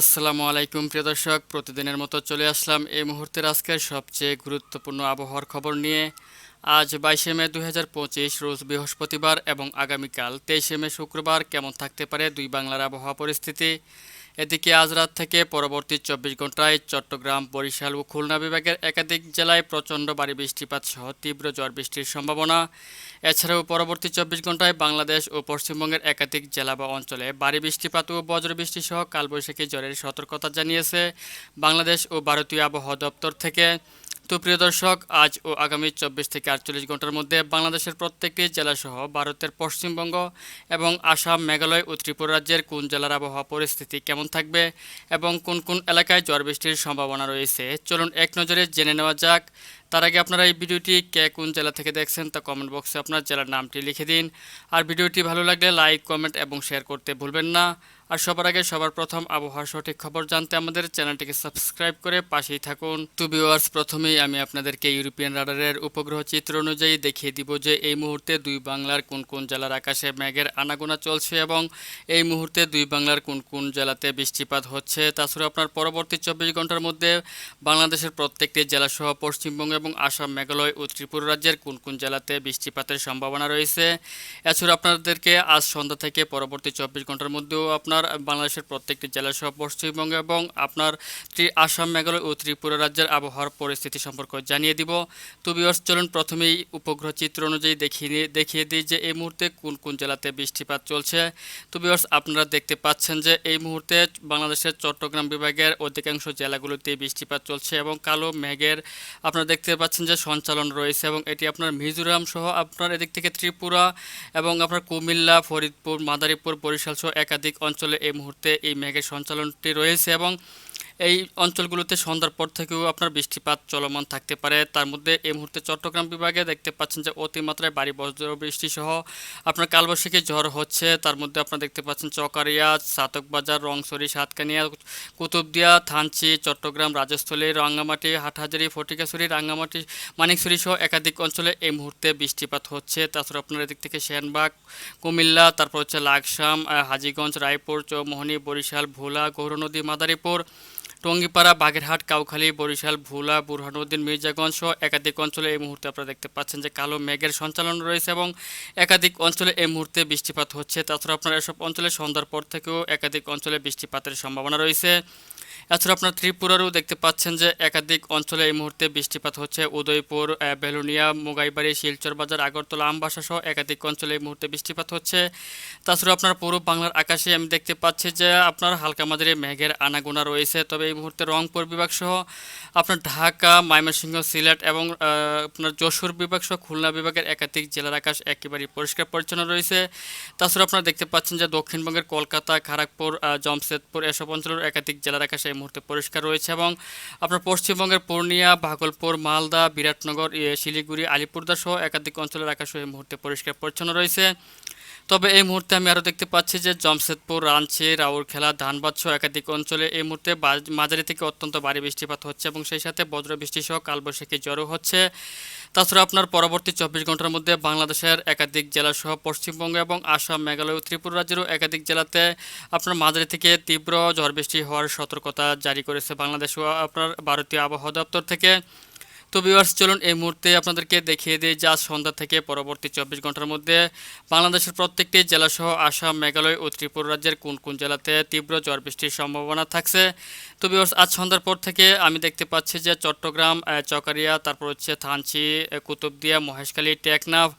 আসসালামু আলাইকুম, প্রিয় দর্শক। প্রতিদিনের মতো চলে আসলাম এই মুহূর্তের আজকের সবচেয়ে গুরুত্বপূর্ণ আবহাওয়ার খবর নিয়ে। আজ বাইশে মে দু হাজার পঁচিশ, রোজ বৃহস্পতিবার এবং আগামীকাল তেইশে মে শুক্রবার কেমন থাকতে পারে দুই বাংলার আবহাওয়া পরিস্থিতি? এদিকে আজ রাত থেকে পরবর্তী চব্বিশ ঘন্টায় চট্টগ্রাম, বরিশাল ও খুলনা বিভাগের একাধিক জেলায় প্রচণ্ড ভারী বৃষ্টিপাত সহ তীব্র ঝড় বৃষ্টির সম্ভাবনা। এছাড়াও পরবর্তী চব্বিশ ঘন্টায় বাংলাদেশ ও পশ্চিমবঙ্গের একাধিক জেলা বা অঞ্চলে ভারী বৃষ্টিপাত ও বজ্রবৃষ্টি সহ কালবৈশাখী জ্বরের সতর্কতা জানিয়েছে বাংলাদেশ ও ভারতীয় আবহাওয়া দপ্তর থেকে। তো প্রিয় দর্শক, আজ ও আগামী চব্বিশ থেকে আটচল্লিশ ঘণ্টার মধ্যে বাংলাদেশের প্রত্যেকটি জেলাসহ ভারতের পশ্চিমবঙ্গ এবং আসাম, মেঘালয় ও ত্রিপুরা রাজ্যের কোন জেলার আবহাওয়া পরিস্থিতি কেমন থাকবে এবং কোন কোন এলাকায় ঝড় বৃষ্টির সম্ভাবনা রয়েছে? চলুন এক নজরে জেনে নেওয়া যাক। তার আগে আপনারা এই ভিডিওটি কে কোন জেলা থেকে দেখছেন তা কমেন্ট বক্সে আপনার জেলার নামটি লিখে দিন। আর ভিডিওটি ভালো লাগলে লাইক কমেন্ট এবং শেয়ার করতে ভুলবেন না। আর সবার আগে সবার প্রথম আবহাওয়ার সঠিক খবর জানতে আমাদের চ্যানেলটিকে সাবস্ক্রাইব করে পাশেই থাকুন। টু ভিউয়ার্স প্রথমেই আমি আপনাদেরকে ইউরোপিয়ান রাডারের উপগ্রহ চিত্র অনুযায়ী দেখিয়ে দিব যে এই মুহূর্তে দুই বাংলার কোন কোন জেলার আকাশে মেঘের আনাগোনা চলছে এবং এই মুহূর্তে দুই বাংলার কোন কোন জেলাতে বৃষ্টিপাত হচ্ছে। তাছাড়া আপনার পরবর্তী চব্বিশ ঘণ্টার মধ্যে বাংলাদেশের প্রত্যেকটি জেলাসহ পশ্চিমবঙ্গ এবং আসাম, মেঘালয় ও ত্রিপুরা রাজ্যের কোন কোন জেলাতে বৃষ্টিপাতের সম্ভাবনা রয়েছে। এছাড়া আপনাদেরকে আজ সন্ধ্যা থেকে পরবর্তী চব্বিশ ঘণ্টার মধ্যেও আপনার বাংলাদেশের প্রত্যেকটি জেলাসহ পশ্চিমবঙ্গ এবং আপনার ত্রি- আসাম, মেঘালয় ও ত্রিপুরা রাজ্যের আবহাওয়ার পরিস্থিতি সম্পর্কে জানিয়ে দিব। তো বিয়র্স চলুন প্রথমেই উপগ্রহ চিত্র অনুযায়ী দেখিয়ে দেখিয়ে দিই যে এই মুহূর্তে কোন কোন জেলাতে বৃষ্টিপাত চলছে। তো বিয়র্স আপনারা দেখতে পাচ্ছেন যে এই মুহূর্তে বাংলাদেশের চট্টগ্রাম বিভাগের অধিকাংশ জেলাগুলোতে বৃষ্টিপাত চলছে এবং কালো মেঘের আপনারা দেখতে পাচ্ছেন যে সঞ্চালন রয়েছে এবং এটি আপনার মিজোরাম সহ আপনার এদিক থেকে ত্রিপুরা এবং আপনার কুমিল্লা, ফরিদপুর, মাদারীপুর, বরিশাল সহ একাধিক অঞ্চলে এই মুহূর্তে এই মেঘের সঞ্চালনটি রয়েছে এবং এই অঞ্চলগুলোতে সন্ধ্যার পর থেকেও আপনার বৃষ্টিপাত চলমান থাকতে পারে। তার মধ্যে এই মুহূর্তে চট্টগ্রাম বিভাগে দেখতে পাচ্ছেন যে অতিমাত্রায় বাড়ি বজ্র বৃষ্টি সহ আপনার কালবৈশাখী ঝড় হচ্ছে। তার মধ্যে আপনারা দেখতে পাচ্ছেন চকারিয়া, সাতকবাজার, রংসরি, সাতকানিয়া, কুতুবদিয়া, থানচি, চট্টগ্রাম, রাজস্থলী, রাঙ্গামাটি, হাটহাজারি ফটিকাছড়ি রাঙ্গামাটি মানিকছড়ি সহ একাধিক অঞ্চলে এই মুহূর্তে বৃষ্টিপাত হচ্ছে। তাছাড়া আপনার এদিক থেকে সেনবাগ, কুমিল্লা, তারপর হচ্ছে লাকসাম হাজিগঞ্জ, রায়পুর, চৌমোহনী, বরিশাল, ভোলা, গৌরনদী, মাদারীপুর টঙ্গিপাড়া, বাগেরহাট, কাউখালী, বরিশাল, ভোলা, বুরহানুদ্দিন, মির্জাগঞ্জ সহ একাধিক অঞ্চলে এই মুহূর্তে আপনারা দেখতে পাচ্ছেন যে কালো মেঘের সঞ্চালন রয়েছে এবং একাধিক অঞ্চলে এই মুহূর্তে বৃষ্টিপাত হচ্ছে। তাছাড়া আপনার এসব অঞ্চলে সন্ধ্যার পর থেকেও একাধিক অঞ্চলে বৃষ্টিপাতের সম্ভাবনা রয়েছে। এছাড়া আপনার ত্রিপুরারও দেখতে পাচ্ছেন যে একাধিক অঞ্চলে এই মুহূর্তে বৃষ্টিপাত হচ্ছে। উদয়পুর বেলুনিয়া, মুগাইবাড়ি, শিলচর বাজার, আগরতলা, আমবাসা সহ একাধিক অঞ্চলে এই মুহূর্তে বৃষ্টিপাত হচ্ছে। তাছাড়া আপনার পূর্ব বাংলার আকাশে আমি দেখতে পাচ্ছি যে আপনার হালকা মাঝারি মেঘের আনাগোনা রয়েছে। তবে এই মুহূর্তে রংপুর বিভাগ সহ আপনার ঢাকা, ময়মনসিংহ, সিলেট এবং আপনার যশোর বিভাগ সহ খুলনা বিভাগের একাধিক জেলার আকাশ একেবারেই পরিষ্কার পরিচ্ছন্ন রয়েছে। তাছাড়া আপনারা দেখতে পাচ্ছেন যে দক্ষিণবঙ্গের কলকাতা খড়গপুর জমশেদপুর এসব অঞ্চলের একাধিক জেলার আকাশে মুহূর্তে পরিষ্কার রয়েছে এবং আপনার পশ্চিমবঙ্গের পূর্ণিয়া, ভাগলপুর, মালদা, বিরাটনগর শিলিগুড়ি আলিপুরদার সহ একাধিক অঞ্চলের আকাশ এই মুহূর্তে পরিষ্কার পরিচ্ছন্ন রয়েছে। তবে এই মুহূর্তে আমি আরও দেখতে পাচ্ছি যে জমশেদপুর, রাঞ্চি রাউরখেলা ধানবাদ সহ একাধিক অঞ্চলে এই মুহূর্তে মাঝারি থেকে অত্যন্ত ভারী বৃষ্টিপাত হচ্ছে এবং সেই সাথে বজ্রবৃষ্টি সহ কালবৈশাখী জ্বরও হচ্ছে। তাছাড়া আপনার পরবর্তী চব্বিশ ঘণ্টার মধ্যে বাংলাদেশের একাধিক জেলা সহ পশ্চিমবঙ্গ এবং আসাম, মেঘালয় ও ত্রিপুরা রাজ্যেরও একাধিক জেলাতে আপনার মাঝারি থেকে তীব্র ঝড় বৃষ্টি হওয়ার সতর্কতা জারি করেছে বাংলাদেশ ও আপনার ভারতীয় আবহাওয়া দপ্তর থেকে। তো ভিউয়ার্স চলুন এই মুহূর্তে আপনাদেরকে দেখিয়ে দিই যে আজ সন্ধ্যা থেকে পরবর্তী চব্বিশ ঘণ্টার মধ্যে বাংলাদেশের প্রত্যেকটি জেলাসহ আসাম, মেঘালয় ও ত্রিপুরা রাজ্যের কোন কোন জেলাতে তীব্র ঝড় বৃষ্টির সম্ভাবনা থাকছে। তো ভিউয়ার্স আজ সন্ধ্যার পর থেকে আমি দেখতে পাচ্ছি যে চট্টগ্রাম চকারিয়া, তারপর হচ্ছে থানচি কুতুবদিয়া, মহেশখালী, টেকনাফ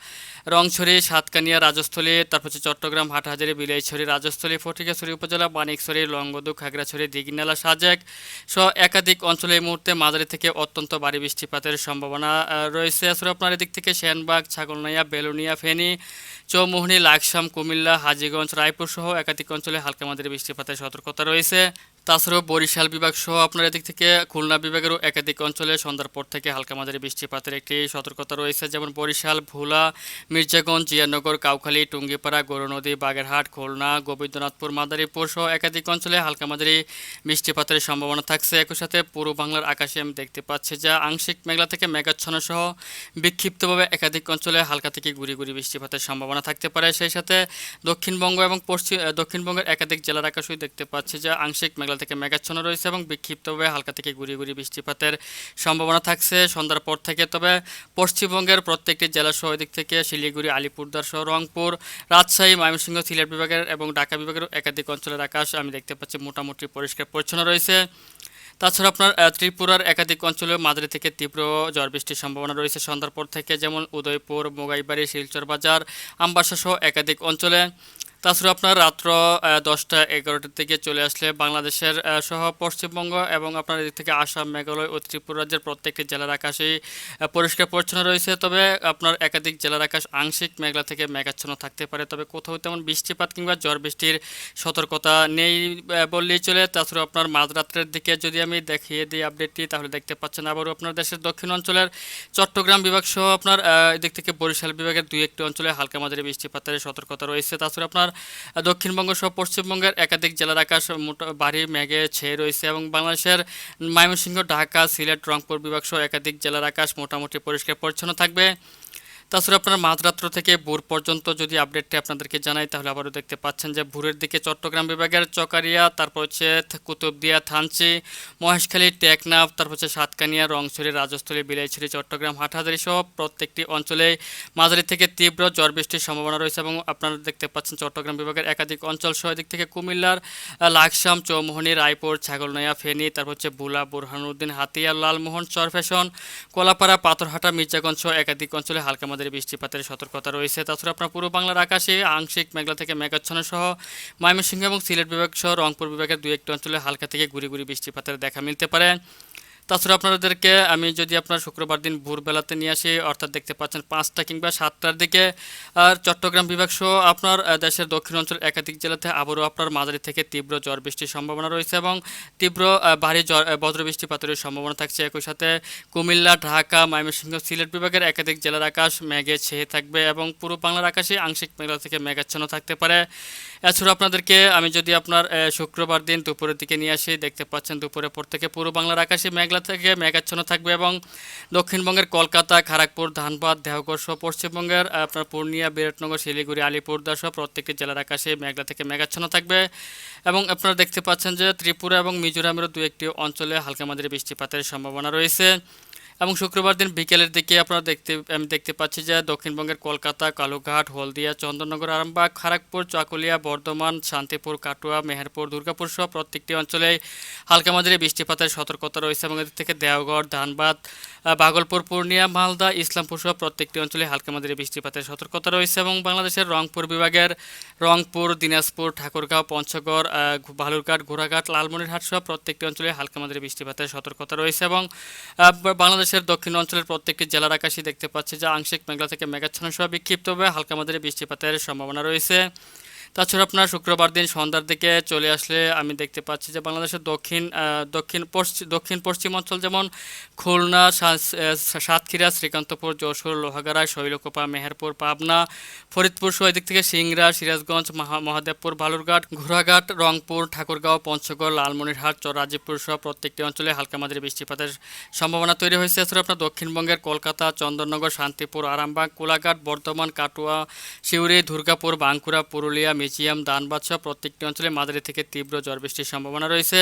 রংছড়ি, সাতকানিয়া রাজস্থলী, তারপর চট্টগ্রাম, হাটহাজারি, বিলাইছড়ি রাজস্থলী ফটিকাছড়ি উপজেলা মানিকছড়ি লংগদু খাগড়াছড়ি, দিঘিনালা, সাজেক সহ একাধিক অঞ্চলে এই মুহূর্তে মাঝারি থেকে অত্যন্ত ভারী বৃষ্টিপাতের সম্ভাবনা রয়েছে। আসলে আপনার এদিক থেকে সেনবাগ, ছাগলনাইয়া, বেলুনিয়া, ফেনী, চৌমোহনী, লাকসাম, কুমিল্লা, হাজিগঞ্জ রায়পুর সহ একাধিক অঞ্চলে হালকা মাঝারি বৃষ্টিপাতের সতর্কতা রয়েছে। তাছাড়াও বরিশাল বিভাগ সহ আপনার এদিক থেকে খুলনা বিভাগেরও একাধিক অঞ্চলে সন্ধ্যার পর থেকে হালকা মাঝারি বৃষ্টিপাতের একটি সতর্কতা রয়েছে, যেমন বরিশাল, ভোলা, মির্জাগঞ্জ, জিয়ানগর, কাউখালী, টুঙ্গিপাড়া গৌরনদী বাগেরহাট, খুলনা, গোবিন্দনাথপুর, মাদারীপুর সহ একাধিক অঞ্চলে হালকা মাঝারি বৃষ্টিপাতের সম্ভাবনা থাকছে। একই সাথে পূর্ব বাংলার আকাশে আমি দেখতে পাচ্ছি যা আংশিক মেঘলা থেকে মেঘাচ্ছন্ন সহ বিক্ষিপ্তভাবে একাধিক অঞ্চলে হালকা থেকে গুড়ি গুড়ি বৃষ্টিপাতের সম্ভাবনা থাকতে পারে। সেই সাথে দক্ষিণবঙ্গ এবং পশ্চিম, দক্ষিণবঙ্গের একাধিক জেলার আকাশেও দেখতে পাচ্ছি যা আংশিক মেঘলা থেকে মেঘাচ্ছন্ন রয়েছে এবং বিক্ষিপ্তভাবে হালকা থেকে গুড়ি গুড়ি বৃষ্টিপাতের সম্ভাবনা থাকছে। সন্ধ্যার পর থেকে তবে পশ্চিমবঙ্গের প্রত্যেকটি জেলা সহ দিক থেকে শিলিগুড়ি আলিপুরদার সহ রংপুর, রাজশাহী, ময়মনসিংহ, সিলেট বিভাগের এবং ঢাকা বিভাগের একাধিক অঞ্চলের আকাশ আমি দেখতে পাচ্ছি মোটামুটি পরিষ্কার পরিচ্ছন্ন রয়েছে। তাছাড়া আপনার ত্রিপুরার একাধিক অঞ্চলে মাঝারি থেকে তীব্র ঝড় বৃষ্টির সম্ভাবনা রয়েছে। সন্ধ্যার পর থেকে যেমন উদয়পুর, মোগাইবাড়ি, শিলচর বাজার, আমবাসা সহ একাধিক অঞ্চলে তাছাড়া আপনার রাত্র দশটা এগারোটার দিকে চলে আসলে বাংলাদেশের সহ পশ্চিমবঙ্গ এবং আপনার এদিক থেকে আসাম, মেঘালয় ও ত্রিপুরা রাজ্যের প্রত্যেকটি জেলার আকাশেই পরিষ্কার পরিচ্ছন্ন রয়েছে। তবে আপনার একাধিক জেলার আকাশ আংশিক মেঘলা থেকে মেঘাচ্ছন্ন থাকতে পারে। তবে কোথাও তেমন বৃষ্টিপাত কিংবা ঝড় বৃষ্টির সতর্কতা নেই বললেই চলে। তাছাড়া আপনার মাঝরাত্রের দিকে যদি আমি দেখিয়ে দিই আপডেটটি তাহলে দেখতে পাচ্ছেন আবারও আপনার দেশের দক্ষিণ অঞ্চলের চট্টগ্রাম বিভাগ সহ আপনার এদিক থেকে বরিশাল বিভাগের দুই একটি অঞ্চলে হালকা মাঝারি বৃষ্টিপাতের সতর্কতা রয়েছে। তাছাড়া আপনার আহ, দক্ষিণবঙ্গ সহ পশ্চিমবঙ্গের একাধিক জেলার আকাশ মোটা ভারী মেঘে ছেয়ে রয়েছে এবং বাংলাদেশের ময়মনসিংহ ঢাকা সিলেট রংপুর বিভাগ সহ একাধিক জেলার আকাশ মোটামুটি পরিষ্কার পরিচ্ছন্ন থাকবে। তাছাড়া আপনার মাঝরাত্র থেকে ভোর পর্যন্ত যদি আপডেটটি আপনাদেরকে জানাই, তাহলে আবারও দেখতে পাচ্ছেন যে ভোরের দিকে চট্টগ্রাম বিভাগের চকারিয়া, তারপর হচ্ছে কুতুবদিয়া, থানচি, মহেশখালী, টেকনাফ, তারপর হচ্ছে সাতকানিয়া, রংছড়ি, রাজস্থলী, বিলাইছড়ি, চট্টগ্রাম, হাটহাজারি সহ প্রত্যেকটি অঞ্চলে মাঝারি থেকে তীব্র ঝড় বৃষ্টির সম্ভাবনা রয়েছে এবং আপনারা দেখতে পাচ্ছেন চট্টগ্রাম বিভাগের একাধিক অঞ্চল সহ দিক থেকে কুমিল্লার লাকসাম, চৌমোহনী, রায়পুর, ছাগলনয়া, ফেনী, তারপর হচ্ছে বুলা, বুরহানুদ্দিন, হাতিয়া, লালমোহন চরফ্যাশন কলাপাড়া, পাথরহাটা, মির্জাগঞ্জ সহ একাধিক অঞ্চলে হালকা মাঝারি বৃষ্টিপাতের সতর্কতা রয়েছে। তাছাড়া আপনার পূর্ব বাংলার আকাশে আংশিক মেঘলা থেকে মেঘাচ্ছন্ন সহ ময়মনসিংহ এবং সিলেট বিভাগ সহ রংপুর বিভাগের দু একটি অঞ্চলে হালকা থেকে গুড়ি গুড়ি বৃষ্টিপাতের দেখা মিলতে পারে। তাছাড়া আপনাদেরকে আমি যদি আপনার শুক্রবার দিন ভোরবেলাতে নিয়ে আসি অর্থাৎ দেখতে পাচ্ছেন পাঁচটা কিংবা সাতটার দিকে আর চট্টগ্রাম বিভাগ সহ আপনার দেশের দক্ষিণ অঞ্চল একাধিক জেলাতে আবারও আপনার মাঝারি থেকে তীব্র ঝড় বৃষ্টির সম্ভাবনা রয়েছে এবং তীব্র ভারী আহ, বজ্র বৃষ্টিপাতের সম্ভাবনা থাকছে। একই সাথে কুমিল্লা ঢাকা ময়মনসিংহ সিলেট বিভাগের একাধিক জেলার আকাশ মেঘে ছেয়ে থাকবে এবং পুরো বাংলার আকাশে আংশিক মেঘলা থেকে মেঘাচ্ছন্ন থাকতে পারে। এছাড়া আপনাদেরকে আমি যদি আপনার শুক্রবার দিন দুপুরের দিকে নিয়ে আসি দেখতে পাচ্ছেন দুপুরের পর থেকে পুরো বাংলার আকাশে মেঘলা থেকে মেঘাচ্ছন্ন থাকবে এবং দক্ষিণবঙ্গের কলকাতা খড়গপুর ধানবাদ দেহগড় সহ পশ্চিমবঙ্গের আপনার পূর্ণিয়া, বিরাটনগর, শিলিগুড়ি আলিপুরদা সহ প্রত্যেকটি জেলার আকাশে মেঘলা থেকে মেঘাচ্ছন্ন থাকবে। এবং আপনারা দেখতে পাচ্ছেন যে ত্রিপুরা এবং মিজোরামেরও দু একটি অঞ্চলে হালকা মাঝারি বৃষ্টিপাতের সম্ভাবনা রয়েছে। এবং শুক্রবার দিন বিকেলের দিকে আপনারা দেখতে আমি দেখতে পাচ্ছি যে দক্ষিণবঙ্গের কলকাতা কালুঘাট হলদিয়া চন্দননগর আরামবাগ খড়গপুর চাকুলিয়া বর্ধমান শান্তিপুর কাটুয়া মেহেরপুর দুর্গাপুর সহ প্রত্যেকটি অঞ্চলে হালকা মাঝারি বৃষ্টিপাতের সতর্কতা রয়েছে এবং এদিক থেকে দেওঘর ধানবাদ বাগলপুর পূর্ণিয়া মালদা ইসলামপুর সহ প্রত্যেকটি অঞ্চলে হালকা মাঝারি বৃষ্টিপাতের সতর্কতা রয়েছে এবং বাংলাদেশের রংপুর বিভাগের রংপুর দিনাজপুর ঠাকুরগাঁও পঞ্চগড় বালুরঘাট ঘোড়াঘাট লালমনিরহাট সহ প্রত্যেকটি অঞ্চলে হালকা মাঝারি বৃষ্টিপাতের সতর্কতা রয়েছে এবং আহ, বা- বাংলাদেশের দক্ষিণ অঞ্চলের প্রত্যেকটি জেলার আকাশে দেখতে পাচ্ছি যে আংশিক মেঘলা থেকে মেঘাচ্ছন্ন সহ বিক্ষিপ্তভাবে হালকা মাঝারি বৃষ্টিপাতের সম্ভাবনা রয়েছে। তাছাড়া আপনার শুক্রবার দিন সন্ধ্যার দিকে চলে আসলে আমি দেখতে পাচ্ছি যে বাংলাদেশের দক্ষিণ দক্ষিণ পশ্চিম দক্ষিণ পশ্চিম অঞ্চল যেমন খুলনা সাতক্ষীরা, শ্রীকান্তপুর, যশোর লোহাগাড়া শৈলকোপা, মেহেরপুর, পাবনা, ফরিদপুর, সহ এদিক থেকে সিংড়া সিরাজগঞ্জ, মহা- মহাদেবপুর, বালুরঘাট, ঘোড়াঘাট, রংপুর, ঠাকুরগাঁও, পঞ্চগড়, লালমনিরহাট, চরাজিপুর সহ প্রত্যেকটি অঞ্চলে হালকা মাঝারি বৃষ্টিপাতের সম্ভাবনা তৈরি হয়েছে। এছাড়া আপনার দক্ষিণবঙ্গের কলকাতা, চন্দননগর, শান্তিপুর, আরামবাগ, কোলাঘাট, বর্ধমান, কাটুয়া, সিউড়ি, দুর্গাপুর, বাঁকুড়া, পুরুলিয়া মিজিয়াম দানবাদসহ প্রত্যেকটি অঞ্চলে মাঝারি থেকে তীব্র ঝড় বৃষ্টির সম্ভাবনা রয়েছে।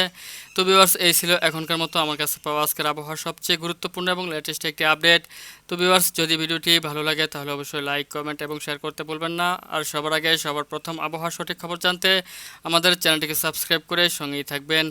তো বিভার্স এই ছিল এখনকার মতো। আমার কাছে পাওয়া আজকের আবহাওয়ার সবচেয়ে গুরুত্বপূর্ণ এবং লেটেস্ট একটি আপডেট তো বিভার্স যদি ভিডিওটি ভালো লাগে, তাহলে অবশ্যই লাইক কমেন্ট এবং শেয়ার করতে বলবেন না। আর সবার আগে সবার প্রথম আবহাওয়ার সঠিক খবর জানতে আমাদের চ্যানেলটিকে সাবস্ক্রাইব করে সঙ্গেই থাকবেন।